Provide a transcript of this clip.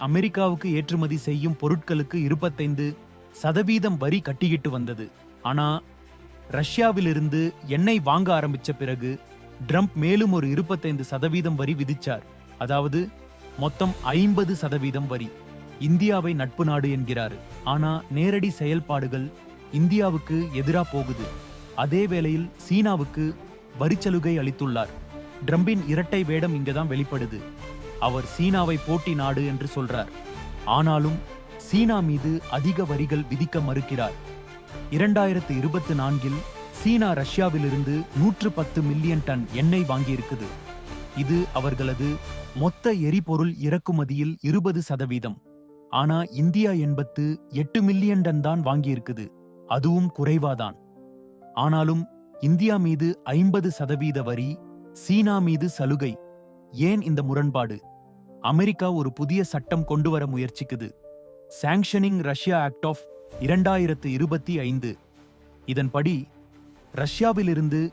அமெரிக்காவுக்கு ஏற்றுமதி செய்யும் பொருட்களுக்கு இருபத்தைந்து சதவீதம் வரி கட்டிக்கிட்டு வந்தது. ஆனா ரஷ்யாவிலிருந்து எண்ணெய் வாங்க ஆரம்பிச்ச பிறகு ட்ரம்ப் மேலும் ஒரு இருபத்தைந்து சதவீதம் வரி விதிச்சார். அதாவது மொத்தம் ஐம்பது சதவீதம் வரி. இந்தியாவை நட்பு நாடு என்கிறாரு. ஆனா நேரடி செயல்பாடுகள் இந்தியாவுக்கு எதிரா போகுது. அதே வேளையில் சீனாவுக்கு வரிச்சலுகை அளித்துள்ளார். ட்ரம்பின் இரட்டை வேடம் இங்கதான் வெளிப்படுது. அவர் சீனாவை போட்டி நாடு என்று சொல்றார். ஆனாலும் சீனா மீது அதிக வரிகள் விதிக்க மறுக்கிறார். இரண்டாயிரத்து இருபத்தி நான்கில் சீனா ரஷ்யாவிலிருந்து நூற்று பத்து மில்லியன் டன் எண்ணெய் வாங்கியிருக்குது. இது அவர்களது மொத்த எரிபொருள் இறக்குமதியில் இருபது சதவீதம். ஆனா இந்தியா எண்பத்து எட்டு மில்லியன் டன் தான் வாங்கியிருக்குது. அதுவும் குறைவாதான். ஆனாலும் இந்தியா மீது ஐம்பது சதவீத வரி சீனா மீது சலுகை. ஏன் இந்த முரண்பாடு? அமெரிக்கா ஒரு புதிய சட்டம் கொண்டு வர முயற்சிக்குது. சாங்ஷனிங் ரஷ்யா ஆக்ட் ஆஃப் இரண்டாயிரத்து இருபத்தி ஐந்து. இதன்படி ரஷ்யாவிலிருந்து